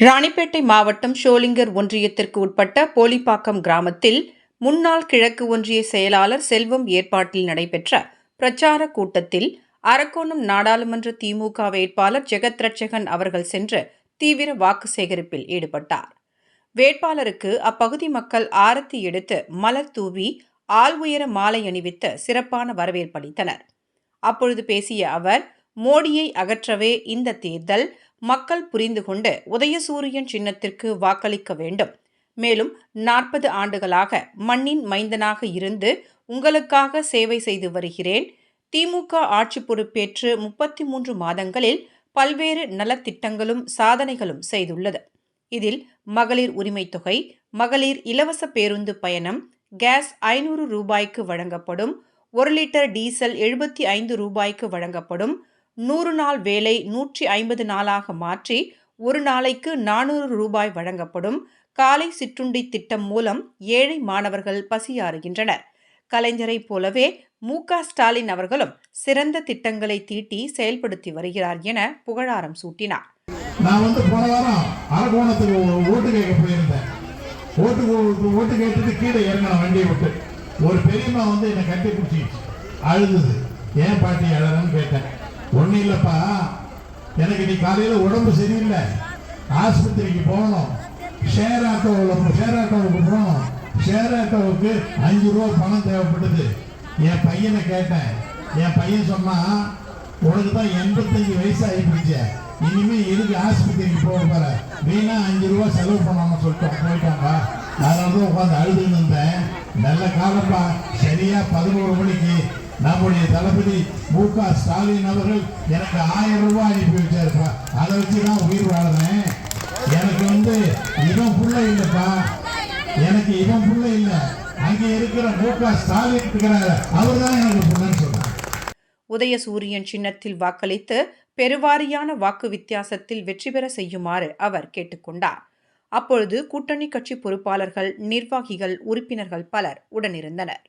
ராணிப்பேட்டை மாவட்டம் ஷோலிங்கர் ஒன்றியத்திற்கு உட்பட்ட போலிப்பாக்கம் கிராமத்தில் முன்னாள் கிழக்கு ஒன்றிய செயலாளர் செல்வம் ஏற்பாட்டில் நடைபெற்ற பிரச்சார கூட்டத்தில் அரக்கோணம் நாடாளுமன்ற திமுக வேட்பாளர் ஜெகத் ரட்சகன் அவர்கள் சென்று தீவிர வாக்கு சேகரிப்பில் ஈடுபட்டார். வேட்பாளருக்கு அப்பகுதி மக்கள் ஆரத்தி எடுத்து மலர் தூவி ஆள் உயர மாலை அணிவித்து சிறப்பான வரவேற்பளித்தனர் அப்பொழுது பேசிய அவர் மோடியை அகற்றவே இந்த தேர்தல் மக்கள் புரிந்து கொண்டு உதயசூரியன் சின்னத்திற்கு வாக்களிக்க வேண்டும். மேலும் நாற்பது ஆண்டுகளாக மண்ணின் மைந்தனாக இருந்து உங்களுக்காக சேவை செய்து வருகிறேன். திமுக ஆட்சி பொறுப்பேற்று முப்பத்தி மூன்று மாதங்களில் பல்வேறு நலத்திட்டங்களும் சாதனைகளும் செய்துள்ளது. இதில் மகளிர் உரிமை தொகை மகளிர் இலவச பேருந்து பயணம் கேஸ் ஐநூறு ரூபாய்க்கு வழங்கப்படும் ஒரு லிட்டர் டீசல் எழுபத்தி ஐந்து ரூபாய்க்கு வழங்கப்படும் நூறு நாள் வேலை நூற்றி ஐம்பது நாளாக மாற்றி ஒரு நாளைக்கு நானூறு ரூபாய் வழங்கப்படும் காலை சிற்றுண்டி திட்டம் மூலம் ஏழை மாணவர்கள் பசியாறுகின்றனர். கலைஞரைப் போலவே மு. ஸ்டாலின் அவர்களும் சிறந்த திட்டங்களை தீட்டி செயல்படுத்தி வருகிறார் என புகழாரம் சூட்டினார். நான் வந்து போன வாரம் அரகோணத்துக்கு ஓட்டு கேட்க போயிருந்தேன். ஓட்டு ஓட்டு கேட்டுட்டு கீழே இறங்கின வண்டியை விட்டு ஒரு பெரியம்மா வந்து என்னை கட்டி பிடிச்சிச்சு அழுதுது. ஏன் பாட்டி அழறன்னு கேட்டேன். ஒன்றும் இல்லைப்பா. எனக்கு நீ காலையில் உடம்பு சரியில்லை. ஆஸ்பத்திரிக்கு போகணும். ஷேர் ஆட்டோவில் ஷேர் ஆட்டோவுக்கு போகணும். ஷேர் ஆட்டோவுக்கு அஞ்சு ரூபா பணம் தேவைப்படுது என் பையனை கேட்டேன். என் பையன் சொன்னான் உனக்கு தான் எண்பத்தஞ்சு வயசு ஆகிடுச்சு இனிமே எதுக்கு ஆஸ்பத்திரிக்கு போக போற? வீணா அஞ்சு ரூபா செலவு பண்ணாம சொல்லிட்டோம் போயிட்டாங்க அதனால தான் உட்காந்து அழுதுன்னு இருந்தேன். நல்ல காலப்பா சரியா பதினோரு மணிக்கு நம்முடைய தளபதி மு க. ஸ்டாலின் அவர்கள் எனக்கு ஆயிரம் ரூபாய் அனுப்பி வச்சாருப்பா. அதை வச்சு தான் உயிர் வாழ்றேன். எனக்கு வந்து இவன் புள்ள இல்லைப்பா. எனக்கு இவன் புள்ள இல்லை. அங்கே இருக்கிற மு க. ஸ்டாலின் இருக்கிறாரு. அவர் தான் எனக்கு புள்ளன்னு சொன்னார் உதயசூரியன் சின்னத்தில் வாக்களித்து பெருவாரியான வாக்கு வித்தியாசத்தில் வெற்றி பெற செய்யுமாறு அவர் கேட்டுக்கொண்டார். அப்பொழுது கூட்டணி கட்சி பொறுப்பாளர்கள் நிர்வாகிகள் உறுப்பினர்கள் பலர் உடனிருந்தனர்.